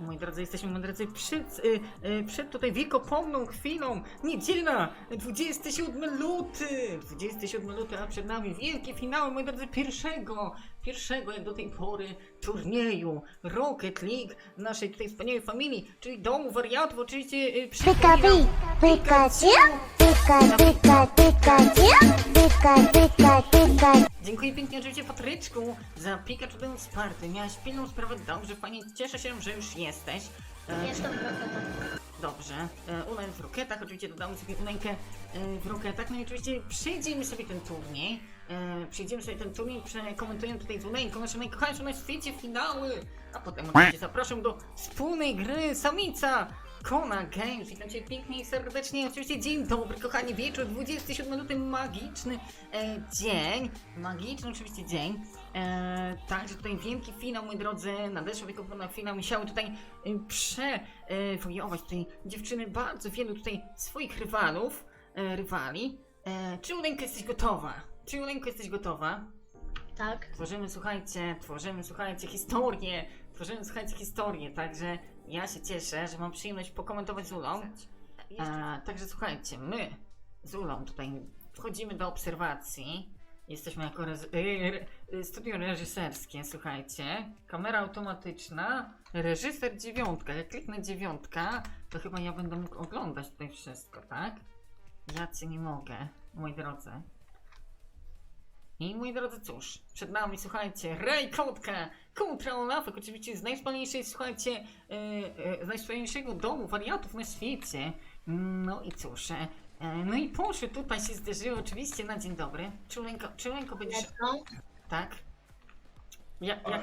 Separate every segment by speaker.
Speaker 1: Moi drodzy, jesteśmy, moi drodzy, przed, y, y, przed tutaj wiekopomną chwilą. Niedziela, 27 luty. 27 luty, a przed nami wielkie finały, moi drodzy, pierwszego, pierwszego jak do tej pory turnieju Rocket League naszej tutaj wspaniałej familii, czyli domu wariatów, oczywiście y,
Speaker 2: Pika
Speaker 1: przypominam-
Speaker 2: pi, Pikachu, Pika, Pika, Pikachu, Pika, Pika, Pika.
Speaker 1: Dziękuję pięknie oczywiście Patryczku za Pikachu tę wsparty. Miałaś pilną sprawę, dobrze, fajnie, cieszę się, że już jesteś. E,
Speaker 3: Jestem roketa.
Speaker 1: Dobrze, e, w roketach, oczywiście dodamy sobie Ulenkę e, w roketach, no i oczywiście przejdziemy sobie ten turniej, e, przejdziemy sobie ten turniej, przekomentujemy tutaj z Ulenką nasze najkochańsze na świecie finały, a potem oczywiście zapraszam do wspólnej gry Samica Kona Games, witam Cię pięknie i serdecznie, oczywiście dzień dobry kochani, wieczór, 27 luty, magiczny e, dzień, magiczny oczywiście dzień, e, także tutaj wielki finał, moi drodzy, nadeszła wiekopomna finał, musiały tutaj e, przewojować tutaj dziewczyny. Bardzo wielu tutaj swoich rywalów, e, rywali. E, czy Ulenka jesteś gotowa? Czy Ulenko jesteś gotowa?
Speaker 3: Tak.
Speaker 1: Tworzymy, słuchajcie, tworzymy, słuchajcie, historię, tworzymy, słuchajcie, historię, także ja się cieszę, że mam przyjemność pokomentować z Ulą. E, także słuchajcie, my z Ulą tutaj wchodzimy do obserwacji. Jesteśmy jako rez- y, y, studio reżyserskie, słuchajcie. Kamera automatyczna, reżyser dziewiątka. Jak kliknę dziewiątka, to chyba ja będę mógł oglądać tutaj wszystko, tak? Ja cię nie mogę, moi drodzy. I moi drodzy, cóż, przed nami, słuchajcie, Ray Kotka kontra Olafek, oczywiście z najwspanialszej, słuchajcie, e, z najwspanialszego domu wariatów na świecie. No i cóż, e, no i poszły tutaj się zderzyły, oczywiście na dzień dobry. Czuleńko, czuleńko będziesz,
Speaker 3: Lecą.
Speaker 1: tak? Ja, ja.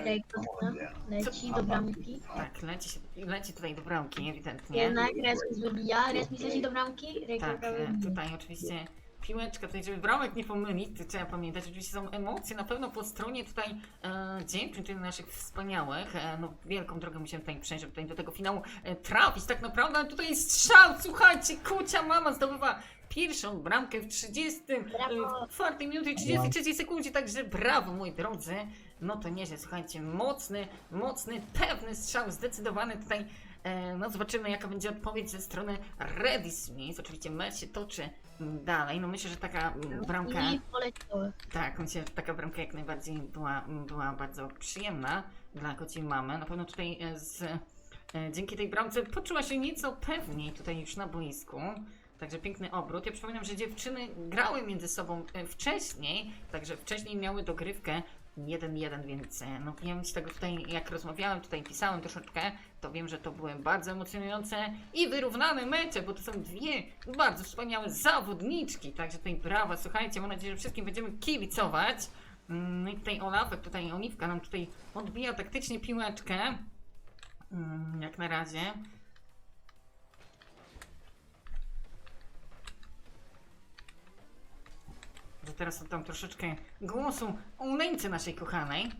Speaker 3: Leci do bramki.
Speaker 1: tak, leci, się, leci tutaj do bramki, ewidentnie.
Speaker 3: Jednak Resmus wybija. Resmus leci do bramki.
Speaker 1: Tak, e,
Speaker 3: wybija.
Speaker 1: tutaj oczywiście piłeczka, tutaj żeby bramek nie pomylić, to trzeba pamiętać, oczywiście są emocje na pewno po stronie tutaj e, dziewczyn, czyli naszych wspaniałych, e, no wielką drogę musiałem tutaj przejść, żeby tutaj do tego finału e, trafić. Tak naprawdę, ale tutaj jest strzał, słuchajcie, Kucia Mama zdobywa pierwszą bramkę w 30, e,
Speaker 3: Brawo.
Speaker 1: w 4 minuty i 33 sekundzie, także brawo moi drodzy, no to nieźle, słuchajcie, mocny, mocny, pewny strzał, zdecydowany tutaj E, No zobaczymy jaka będzie odpowiedź ze strony Ready Smith. Oczywiście mecz się toczy dalej. No myślę, że taka bramka,
Speaker 3: I poleciały.
Speaker 1: tak, myślę, że taka bramka jak najbardziej była, była bardzo przyjemna dla kociej mamy. Na pewno tutaj e, z, e, dzięki tej bramce poczuła się nieco pewniej tutaj już na boisku. Także piękny obrót. Ja przypominam, że dziewczyny grały między sobą e, wcześniej, także wcześniej miały dogrywkę 1-1, więc e, no wiem z tego tutaj, jak rozmawiałem, tutaj pisałem troszeczkę, to wiem, że to były bardzo emocjonujące i wyrównane mecze, bo to są dwie bardzo wspaniałe zawodniczki, także tutaj brawa, słuchajcie, mam nadzieję, że wszystkim będziemy kibicować. Mm, No i tutaj Olafek, tutaj Oliwka nam tutaj odbija taktycznie piłeczkę, Mm, jak na razie. Że teraz oddam troszeczkę głosu Oleńce naszej kochanej.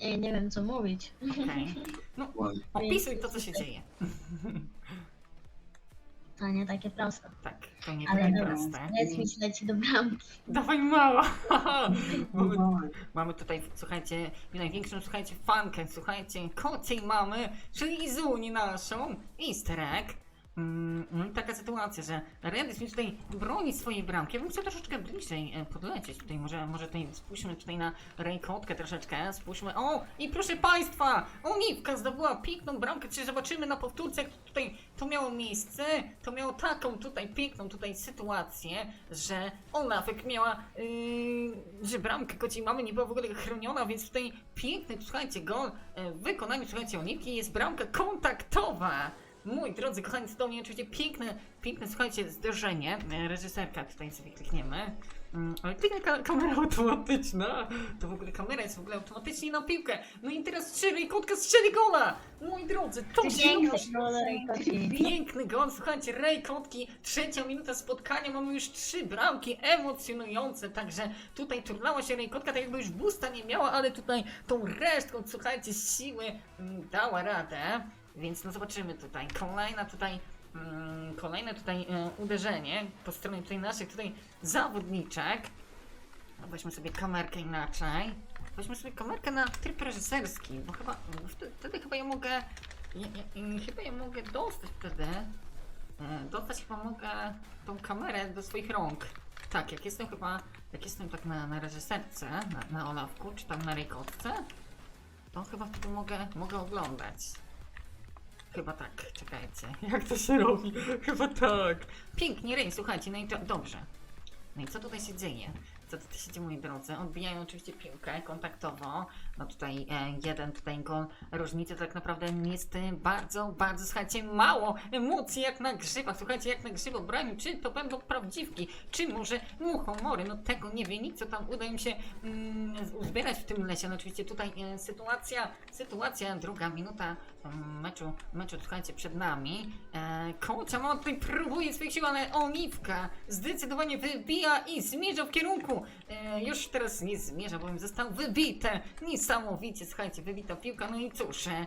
Speaker 3: Nie, nie wiem co mówić.
Speaker 1: Okej. No, opisuj to, co się dzieje.
Speaker 3: To nie takie proste.
Speaker 1: Tak, to nie
Speaker 3: Ale
Speaker 1: takie
Speaker 3: dobra.
Speaker 1: proste.
Speaker 3: Resmus leci do bramki.
Speaker 1: Dawaj mała! mamy, mamy tutaj, słuchajcie, największą, słuchajcie, fankę, słuchajcie, kociej mamy, czyli Izuni naszą, easter egg. Mm, i taka sytuacja, że Redis mi tutaj broni swojej bramki. Ja bym chciał troszeczkę bliżej e, podlecieć tutaj. Może, może tutaj spójrzmy tutaj na Rejkotkę troszeczkę. Spójrzmy. O! I proszę Państwa! Oliwka zdobyła piękną bramkę. Czy zobaczymy na powtórce, jak tutaj to miało miejsce? To miało taką tutaj piękną tutaj sytuację, że Olafek miała, yy, że bramka kociej mamy nie była w ogóle chroniona, więc tutaj piękny, słuchajcie, gol e, w wykonaniu, słuchajcie, jest bramka kontaktowa. Moi drodzy, kochani, cudownie, oczywiście piękne, piękne, słuchajcie, zderzenie. E, Reżyserka tutaj sobie klikniemy. Mm, Ale kliknę ka kamera automatyczna. To w ogóle kamera jest w ogóle automatycznie na piłkę. No i teraz strzeli, kotka strzeli gola! Moi drodzy, to
Speaker 3: Piękny gol Rejkotki.
Speaker 1: Piękny gol, słuchajcie, Kotki, trzecia minuta spotkania, mamy już trzy bramki emocjonujące, także tutaj turlała się Ray Kotka, tak jakby już busta nie miała, ale tutaj tą resztką, słuchajcie, siły mm, dała radę, więc no zobaczymy tutaj, kolejna tutaj, mm, kolejne tutaj e, uderzenie po stronie tutaj naszych tutaj zawodniczek, no weźmy sobie kamerkę inaczej, weźmy sobie kamerkę na tryb reżyserski, bo chyba, wtedy, chyba ja mogę i, i chyba ja mogę dostać wtedy. E, dostać chyba mogę tą kamerę do swoich rąk. Tak, jak jestem chyba, jak jestem tak na, na reżyserce, na, na Olawku, czy tam na Rejkotce, to chyba wtedy mogę, mogę oglądać. Chyba tak, czekajcie. Jak to się robi? Chyba tak. Pięknie, Rej, słuchajcie, no i to dobrze. No i co tutaj się dzieje? Co tutaj się moi drodzy? Odbijają oczywiście piłkę kontaktowo. No tutaj e, jeden tutaj gol różnicy tak naprawdę jest bardzo, bardzo, słuchajcie, mało emocji jak na grzybach. Słuchajcie, jak na grzybo braniu, czy to będą prawdziwki, czy może muchomory. No tego nie wie nikt, co tam uda im się mm, uzbierać w tym lesie. No oczywiście tutaj e, sytuacja, sytuacja, druga minuta mm, meczu, meczu, słuchajcie, przed nami. E, Kołcza tutaj próbuje swoich sił, ale Oliwka zdecydowanie wybija i zmierza w kierunku. E, już teraz nie zmierza, bowiem został wybite. Niesamowicie, słuchajcie, wybita piłka. No i cóż, e,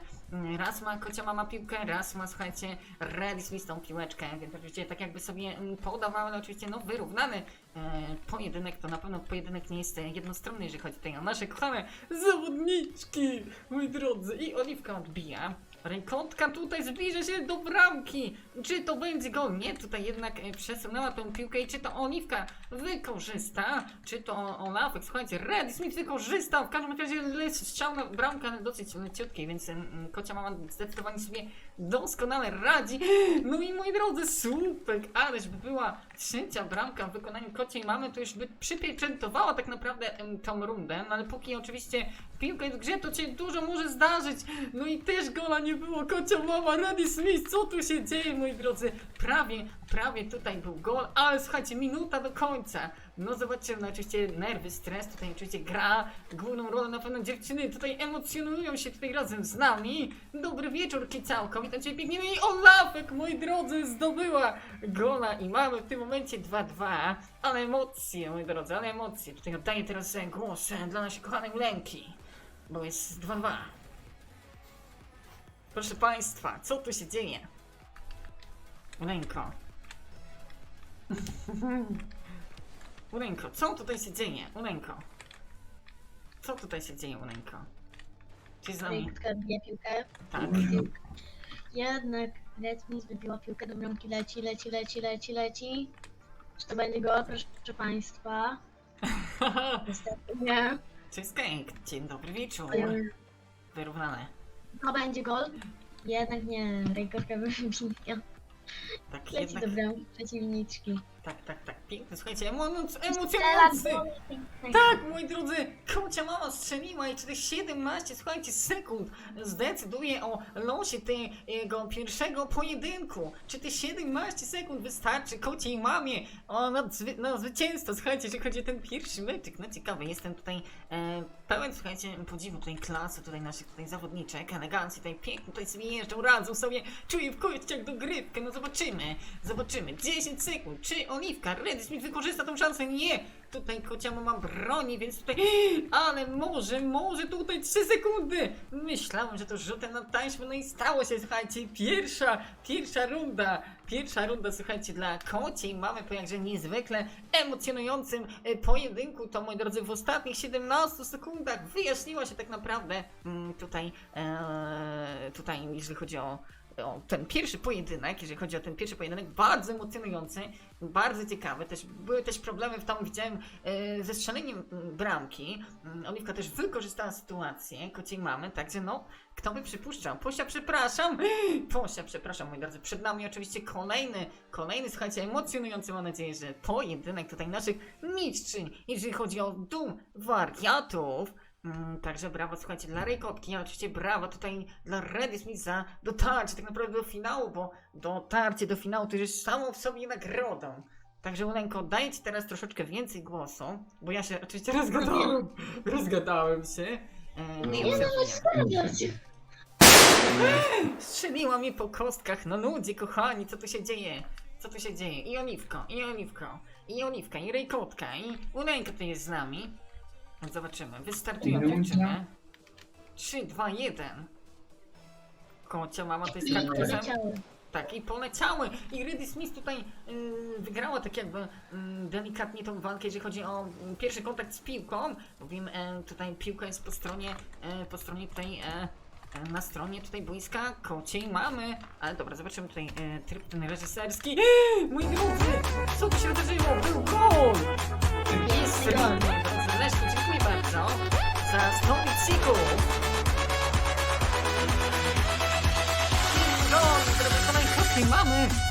Speaker 1: raz ma Kocia mama piłkę, raz ma, słuchajcie, Red Smith tą piłeczkę, więc oczywiście tak jakby sobie mm, podawały, no oczywiście no wyrównany e, pojedynek, to na pewno pojedynek nie jest e, jednostronny, jeżeli chodzi tutaj o nasze kochane zawodniczki, moi drodzy. I Oliwka odbija. Rękotka tutaj zbliża się do bramki. Czy to będzie gol? Nie, tutaj jednak e, przesunęła tą piłkę i czy to Oliwka wykorzysta? Czy to Olafek? Słuchajcie, Red Smith wykorzysta. W każdym razie strzał na bramkę dosyć leciutkiej, więc kocia mama zdecydowanie sobie doskonale radzi. No i moi drodzy, słupek, ależ by była trzecia bramka w wykonaniu kociej mamy, to już by przypieczętowała tak naprawdę tą rundę, no ale póki oczywiście piłka jest w grze, to się dużo może zdarzyć. No i też gola nie było, kocia mama, Reddy Smith, co tu się dzieje, moi drodzy? Prawie, prawie tutaj był gol, ale słuchajcie, minuta do końca. No zobaczcie, no oczywiście nerwy, stres, tutaj oczywiście gra główną rolę na pewno dziewczyny, tutaj emocjonują się tutaj razem z nami. Dobry wieczór, kicałko, witam cię pięknie, i Olafek, moi drodzy, zdobyła gola i mamy w tym momencie 2-2, ale emocje, moi drodzy, ale emocje. Tutaj oddaję teraz głos e, dla naszej kochanej Lenki, bo jest 2-2. Proszę Państwa, co tu się dzieje? Lenko. Ulenko, co tutaj się dzieje? Ulenko. Co tutaj się dzieje, Ulenko? Czy z nami?
Speaker 3: Rejkotka bije piłkę.
Speaker 1: Tak.
Speaker 3: Piłka. Jednak Red Smith wybiła piłkę do bramki, leci, leci, leci, leci, leci. Czy to będzie gol, proszę państwa? Niestety nie.
Speaker 1: Cześć. Dzień dobry wieczór. Wyrównane.
Speaker 3: To będzie gol. Jednak nie, rękowka wybija.
Speaker 1: Tak,
Speaker 3: Leci
Speaker 1: jednak.
Speaker 3: do bramki przeciwniczki
Speaker 1: tak, tak, tak. Piękny, słuchajcie, emoc, emocjonujący! Tak, moi drodzy, kocia mama strzeliła i 17, słuchajcie, sekund zdecyduje o losie tego pierwszego pojedynku. Czy te 17 sekund wystarczy kociej mamie o, na, na zwycięstwo, słuchajcie, jeżeli chodzi o ten pierwszy meczyk. No ciekawe, jestem tutaj e, pełen, słuchajcie, podziwu tutaj klasy, tutaj naszych tutaj zawodniczek, elegancji, tutaj pięknie, tutaj sobie jeżdżą, radzą sobie, czuję w kościach dogrywkę, no zobaczymy, zobaczymy. 10 sekund, czy Oliwka, Red Smith wykorzysta tą szansę? Nie! Tutaj kocia mama broni, więc tutaj. Ale może, może tutaj 3 sekundy! Myślałem, że to rzutem na taśmę, no i stało się, słuchajcie, pierwsza, pierwsza runda. Pierwsza runda, słuchajcie, dla kociej mamy po jakże niezwykle emocjonującym e, pojedynku. To, moi drodzy, w ostatnich 17 sekundach wyjaśniła się tak naprawdę mm, tutaj, e, tutaj, jeżeli chodzi o o ten pierwszy pojedynek, jeżeli chodzi o ten pierwszy pojedynek, bardzo emocjonujący, bardzo ciekawy. Też, były też problemy w tam, widziałem, e, ze strzeleniem bramki. Mm, Oliwka też wykorzystała sytuację kociej mamy, także no, kto by przypuszczał? Posia, przepraszam! Posia, przepraszam, moi drodzy. Przed nami oczywiście kolejny, kolejny, słuchajcie, emocjonujący, mam nadzieję, że pojedynek tutaj naszych mistrzyń, jeżeli chodzi o dum wariatów. Mm, także brawo, słuchajcie, dla Rejkotki, oczywiście brawo tutaj dla Reddy Smith za dotarcie tak naprawdę do finału, bo dotarcie do finału to już jest samą w sobie nagrodą. Także Ulenko, daję Ci teraz troszeczkę więcej głosu, bo ja się oczywiście rozgadałem, rozgadałem się. E,
Speaker 3: Nie no.
Speaker 1: Strzeliła mi po kostkach, no ludzie kochani, co tu się dzieje? Co tu się dzieje? I Oliwko, i Oliwko, i Oliwka, i Rejkotka, i Ulenka tu jest z nami. Więc zobaczymy, wystartują dziewczyny. 3, 2, 1. Kocia mama to jest kaktusem.
Speaker 3: poleciały.
Speaker 1: Tak, i poleciały. I Rydy Smith tutaj y, wygrała tak jakby y, delikatnie tą walkę, jeżeli chodzi o y, pierwszy kontakt z piłką. Bowiem e, tutaj piłka jest po stronie, e, po stronie tutaj e, e, na stronie tutaj boiska kociej mamy. Ale dobra, zobaczymy tutaj e, tryb ten reżyserski. Mój drodzy, co tu się wydarzyło? Był gol! Jest
Speaker 3: gol.
Speaker 1: Za 100 bicyków. Gol! Drodzy, kolejny kociej mamy!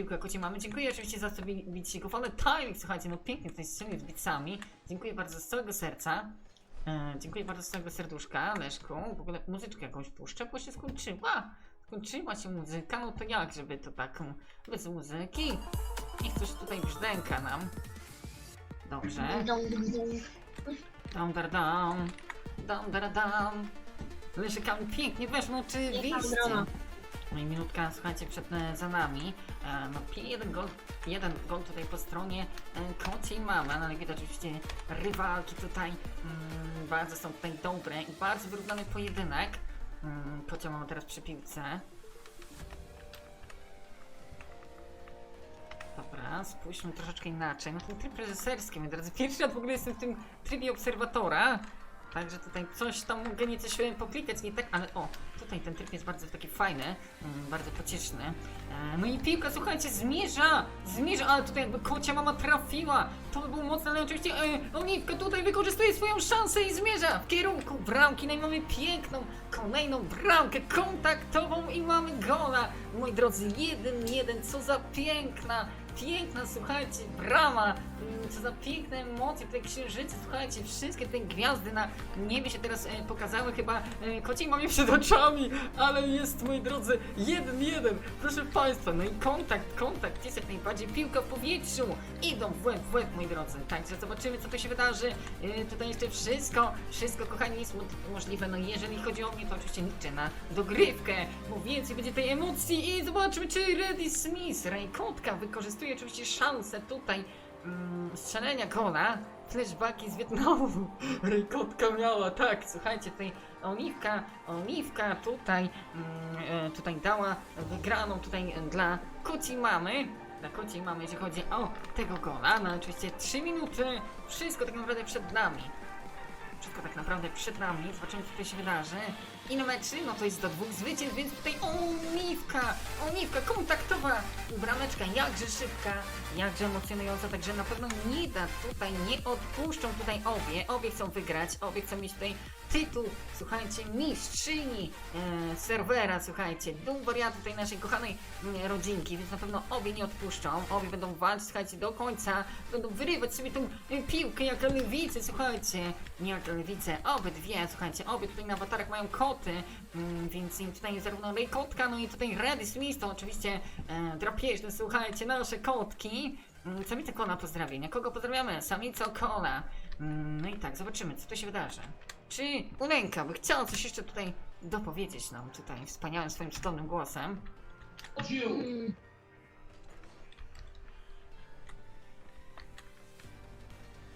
Speaker 1: Piłkę kocie mamy. Dziękuję oczywiście za 100 bi- bicików, ale timing, słuchajcie, no pięknie tutaj strzelił z bicami. Dziękuję bardzo z całego serca. E, dziękuję bardzo z całego serduszka, Leszku. W ogóle muzyczkę jakąś puszczę, bo się skończyła. Skończyła się muzyka, no to jak, żeby to tak mm, bez muzyki? Niech coś tutaj brzdęka nam. Dobrze. Dam, dar, dam. Dam, dar, dam. Leszykami pięknie weszło, oczywiście. I minutka, słuchajcie, przed e, za nami. E, no jeden gol, jeden gol tutaj po stronie e, kociej mamy, no ale widać oczywiście rywalki tutaj mm, bardzo są tutaj dobre i bardzo wyrównany pojedynek. Mm, kocia mamy teraz przy piłce. Dobra, spójrzmy troszeczkę inaczej. No ten tryb reżyserski, moi drodzy. Pierwszy raz w ogóle jestem w tym trybie obserwatora. Także tutaj coś tam mogę nie coś e, poklikać, nie tak, ale o, tutaj ten tryb jest bardzo taki fajny, mm, bardzo pocieszny. E, no i piłka, słuchajcie, zmierza, zmierza, ale tutaj jakby kocia mama trafiła. To by było mocne, ale oczywiście e, Oliwka tutaj wykorzystuje swoją szansę i zmierza w kierunku bramki. No i mamy piękną, kolejną bramkę kontaktową i mamy gola. Moi drodzy, jeden, jeden, co za piękna, piękna, słuchajcie, brama, co za piękne emocje, tutaj księżyce, słuchajcie, wszystkie te gwiazdy na niebie się teraz e, pokazały, chyba e, kociej mamie przed oczami, ale jest, moi drodzy, jeden, jeden, proszę Państwa, no i kontakt, kontakt, jest jak najbardziej piłka w powietrzu, idą w łeb, w łeb, moi drodzy, także zobaczymy, co tu się wydarzy, e, tutaj jeszcze wszystko, wszystko, kochani, jest mo- możliwe, no jeżeli chodzi o mnie, to oczywiście liczę na dogrywkę, bo więcej będzie tej emocji i zobaczmy, czy Reddy Smith, Raykotka, wykorzystuje oczywiście szansę tutaj mm, strzelenia gola, flashbacki z Wietnamu, Raykotka miała, tak, słuchajcie, tutaj Oliwka, Oliwka tutaj, mm, e, tutaj dała wygraną tutaj dla koci mamy, dla kociej mamy, jeżeli chodzi o tego gola, no oczywiście 3 minuty, wszystko tak naprawdę przed nami. Wszystko tak naprawdę przed nami, zobaczymy co tutaj się wydarzy. I na meczy, no to jest do dwóch zwycięstw, więc tutaj Oliwka, Oliwka kontaktowa, brameczka jakże szybka, jakże emocjonująca, także na pewno nie da tutaj, nie odpuszczą tutaj obie, obie chcą wygrać, obie chcą mieć tutaj tytuł, słuchajcie, mistrzyni e, serwera, słuchajcie, dół wariatu tej naszej kochanej mm, rodzinki, więc na pewno obie nie odpuszczą, obie będą walczyć, słuchajcie, do końca, będą wyrywać sobie tą e, piłkę jak lewicy, słuchajcie, nie jak lewice, obydwie, słuchajcie, obie tutaj na awatarach mają koty, mm, więc im tutaj zarówno Ray Kotka, no i tutaj Reddy Smith, to oczywiście e, drapieżne, słuchajcie, nasze kotki, Mm, Samica Kona pozdrowienia. Kogo pozdrawiamy? Samica Kona. Mm, No i tak, zobaczymy, co tu się wydarzy. Czy Ulenka by chciała coś jeszcze tutaj dopowiedzieć nam tutaj wspaniałym swoim cudownym głosem?
Speaker 3: Mm,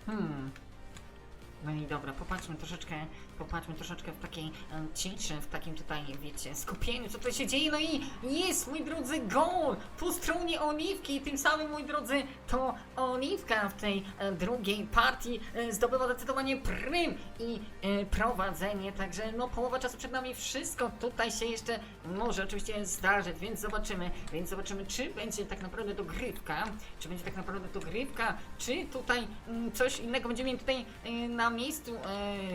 Speaker 1: Hmm. No i dobra, popatrzmy troszeczkę, popatrzmy troszeczkę w takiej e, ciszy, w takim tutaj, wiecie, skupieniu, co tu się dzieje, no i jest, moi drodzy, gol po stronie Oliwki, tym samym, moi drodzy, to Oliwka w tej e, drugiej partii e, zdobywa zdecydowanie prym i prowadzenie, także no połowa czasu przed nami, wszystko tutaj się jeszcze może oczywiście zdarzyć, więc zobaczymy, więc zobaczymy, czy będzie tak naprawdę dogrywka, czy będzie tak naprawdę dogrywka, czy tutaj mm, coś innego. Będziemy mieli tutaj na miejscu,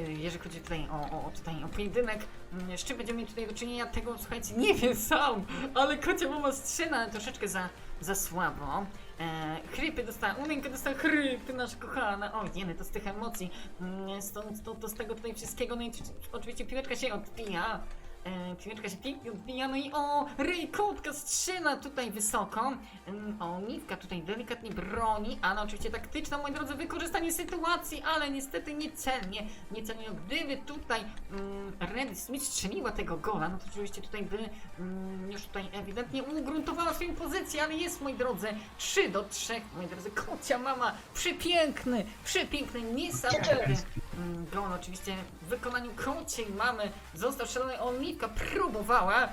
Speaker 1: jeżeli chodzi tutaj o, o, tutaj o pojedynek, mm, z czym będziemy mieli tutaj do czynienia, tego słuchajcie, nie wiem sam, ale kocia mama strzela troszeczkę za, za słabo. E, chrypy dostała, Ulenka dostała chrypy, nasza kochana, o jeny, to z tych emocji, mm, stąd, to, to z tego tutaj wszystkiego, no i oczywiście piłeczka się odbija, E, się pięknie odbija, no i o, Rejkotka strzela tutaj wysoko. Ym, O, Niwka tutaj delikatnie broni, ale oczywiście taktyczne, moi drodzy, wykorzystanie sytuacji, ale niestety niecelnie. Niecelnie, gdyby tutaj um, Red Smith strzeliła tego gola, no to oczywiście tutaj by mm, już tutaj ewidentnie ugruntowała swoją pozycję, ale jest, moi drodzy, 3 do 3, moi drodzy, kocia mama, przepiękny, przepiękny, niesamowity mm, gol oczywiście w wykonaniu kociej mamy. Został szalony Oliwka, próbowała, mm,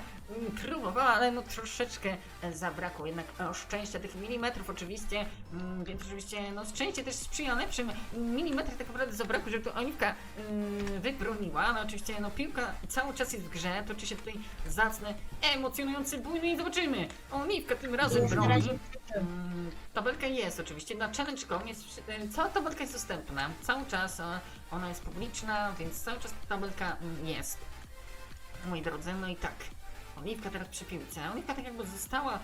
Speaker 1: próbowała, ale no troszeczkę e, zabrakło jednak e, szczęścia tych milimetrów oczywiście, mm, więc oczywiście no szczęście też sprzyja lepszym milimetrach tak naprawdę zabrakło, żeby to Oliwka mm, wybroniła, no oczywiście no piłka cały czas jest w grze, toczy się tutaj zacny, emocjonujący bój, no i zobaczymy, Oliwka tym razem broni. Mm, Tabelka jest oczywiście, na challenge.com jest, e, cała tabelka jest dostępna, cały czas ona jest publiczna, więc cały czas tabelka mm, jest. Moi drodzy, no i tak, Oliwka teraz przy piłce, Oliwka tak jakby została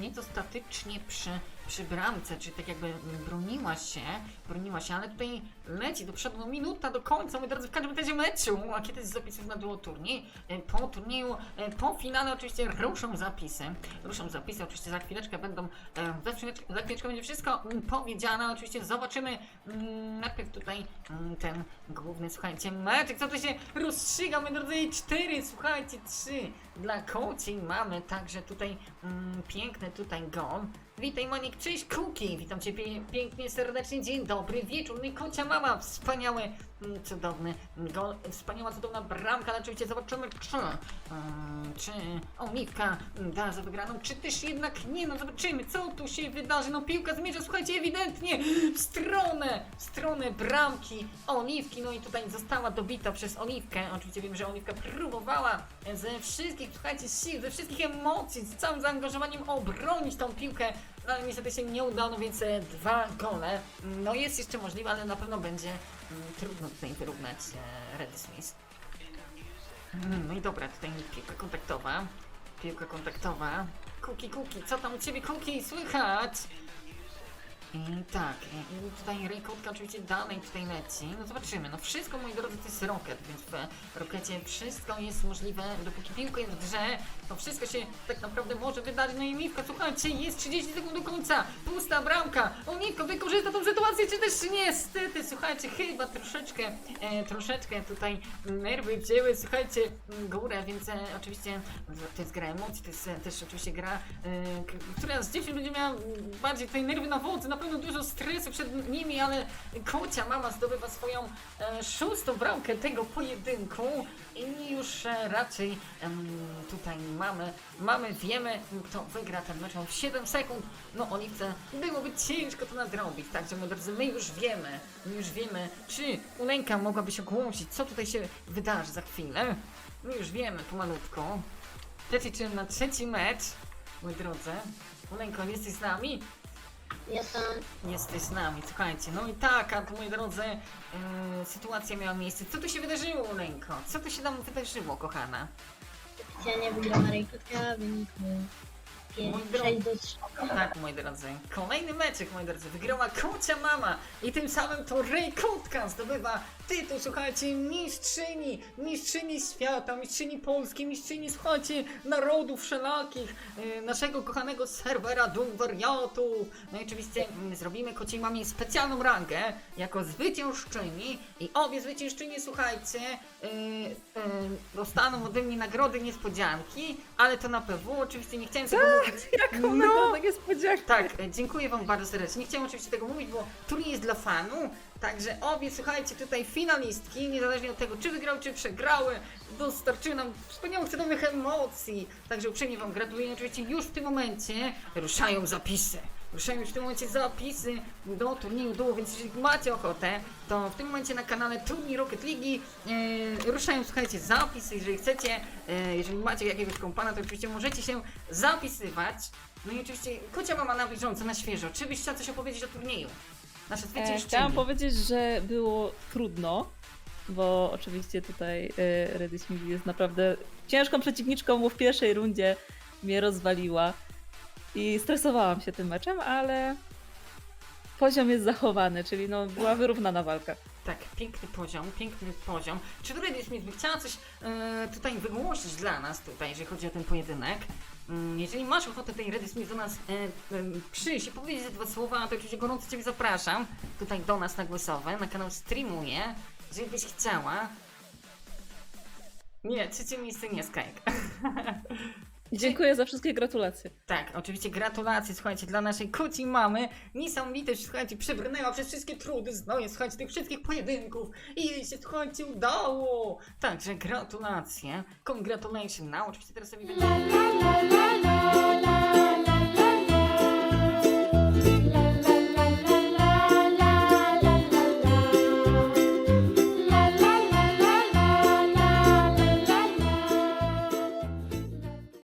Speaker 1: nieco statycznie przy, przy bramce, czyli tak jakby broniła się, broniła się, ale tutaj leci do przodu, no minuta do końca, moi drodzy, w każdym razie meczu, a kiedy zapisów na duo turniej, e, po turnieju, e, po finale oczywiście ruszą zapisy, ruszą zapisy, oczywiście za chwileczkę będą, e, za chwileczkę, za chwileczkę będzie wszystko mm, powiedziane, oczywiście zobaczymy mm, najpierw tutaj mm, ten główny, słuchajcie, meczek, co tu się rozstrzyga, moi drodzy, cztery, słuchajcie, trzy. Dla kociej mamy, także tutaj mm, piękny tutaj gol. Witaj Monik, cześć Kuki, witam Cię pięknie, serdecznie, dzień dobry wieczór, kocia mama, wspaniały, cudowny. Gol, wspaniała, cudowna bramka, ale oczywiście zobaczymy, czy, mm, czy Oliwka da za wygraną, czy też jednak nie, no zobaczymy, co tu się wydarzy, no piłka zmierza, słuchajcie, ewidentnie w stronę, w stronę bramki Oliwki, no i tutaj została dobita przez Oliwkę, oczywiście wiem, że Oliwka próbowała ze wszystkich, słuchajcie, sił, ze wszystkich emocji, z całym zaangażowaniem obronić tą piłkę, no ale niestety się nie udało, więc e, dwa gole. No jest jeszcze możliwe, ale na pewno będzie mm, trudno tutaj wyrównać e, Red Smith. Mm, No i dobra, tutaj piłka kontaktowa. Piłka kontaktowa. Kuki, kuki, co tam u ciebie kuki słychać? I tak, i, tutaj rejkotka oczywiście dalej tutaj leci. No zobaczymy, no wszystko moi drodzy to jest rocket, więc w rokecie wszystko jest możliwe, dopóki piłka jest w grze, to wszystko się tak naprawdę może wydarzyć. No i Miwka, słuchajcie, jest 30 sekund do końca, pusta bramka, o Miwka wykorzysta tą sytuację, czy też niestety, słuchajcie, chyba troszeczkę, e, troszeczkę tutaj nerwy wzięły, słuchajcie, górę, więc e, oczywiście to jest gra emocji, to jest e, też oczywiście gra, e, która z dziewczyn będzie miała bardziej tutaj nerwy na wodzy, na pewno dużo stresu przed nimi, ale kocia mama zdobywa swoją e, szóstą bramkę tego pojedynku i już e, raczej tutaj mamy, mamy, wiemy kto wygra ten mecz, mam 7 sekund, no Oliwce byłoby ciężko to nadrobić, także moi drodzy, my już wiemy, my już wiemy, czy Uleńka mogłaby się ogłosić, co tutaj się wydarzy za chwilę, my już wiemy pomalutko, liczymy na trzeci mecz, moi drodzy, Uleńko, jesteś z nami?
Speaker 3: Jestem.
Speaker 1: Jesteś z nami, słuchajcie. No i tak, a moi drodzy, yy, sytuacja miała miejsce. Co tu się wydarzyło, Lenko? Co tu się tam wydarzyło, kochana?
Speaker 3: Oficjalnie wygrała Rejkotka, wynik
Speaker 1: Mój
Speaker 3: 6 do 3.
Speaker 1: Tak, moi drodzy. Kolejny meczek, moi drodzy. Wygrała Kocia Mama i tym samym to Ray Kotka zdobywa tytuł, słuchajcie, mistrzyni, mistrzyni świata, mistrzyni Polski, mistrzyni, słuchajcie, narodów wszelakich, yy, naszego kochanego serwera Doom Wariatów. No i oczywiście mm, zrobimy Kociej Mamie specjalną rangę jako zwyciężczyni i obie zwyciężczynie, słuchajcie, yy, yy, dostaną ode mnie nagrody niespodzianki, ale to na PW, oczywiście nie chciałem tego mówić.
Speaker 4: Jaką
Speaker 1: No.
Speaker 4: nagrodę niespodziankę.
Speaker 1: Tak, e, dziękuję Wam bardzo serdecznie. Nie chciałem oczywiście tego mówić, bo turniej jest dla fanu. Także obie, słuchajcie, tutaj finalistki, niezależnie od tego, czy wygrały, czy przegrały, dostarczyły nam wspaniałych, cudownych emocji. Także uprzejmie Wam gratuluję. Oczywiście już w tym momencie ruszają zapisy. Ruszają już w tym momencie zapisy do turnieju duo, więc jeżeli macie ochotę, to w tym momencie na kanale Turniej Rocket League ruszają, słuchajcie, zapisy. Jeżeli chcecie, e, jeżeli macie jakiegoś kompana, to oczywiście możecie się zapisywać. No i oczywiście kocia mama na bieżąco, na świeżo. Czy byś chciała coś opowiedzieć o turnieju? Nasze
Speaker 4: E, chciałam powiedzieć, że było trudno, bo oczywiście tutaj e, Smith jest naprawdę ciężką przeciwniczką, bo w pierwszej rundzie mnie rozwaliła i stresowałam się tym meczem, ale poziom jest zachowany, czyli no, była wyrównana walka.
Speaker 1: Tak, piękny poziom, piękny poziom. Czy Reddy Smith by chciała coś e, tutaj wygłosić dla nas tutaj, jeżeli chodzi o ten pojedynek? Mm, jeżeli masz ochotę tutaj Reddy Smith do nas e, e, przyjść i powiedzieć dwa słowa, to oczywiście gorąco Ciebie zapraszam tutaj do nas na głosowe, na kanał streamuje, jeżeli byś chciała. Nie, trzecie miejsce nie Skype.
Speaker 4: Dziękuję za wszystkie gratulacje.
Speaker 1: Tak, oczywiście gratulacje, słuchajcie, dla naszej koci mamy. Niesamowite, że, słuchajcie, przebrnęła przez wszystkie trudy, znoje, słuchajcie, tych wszystkich pojedynków i jej się, słuchajcie, udało. Także gratulacje, congratulations, no, oczywiście teraz sobie będzie...
Speaker 2: La la la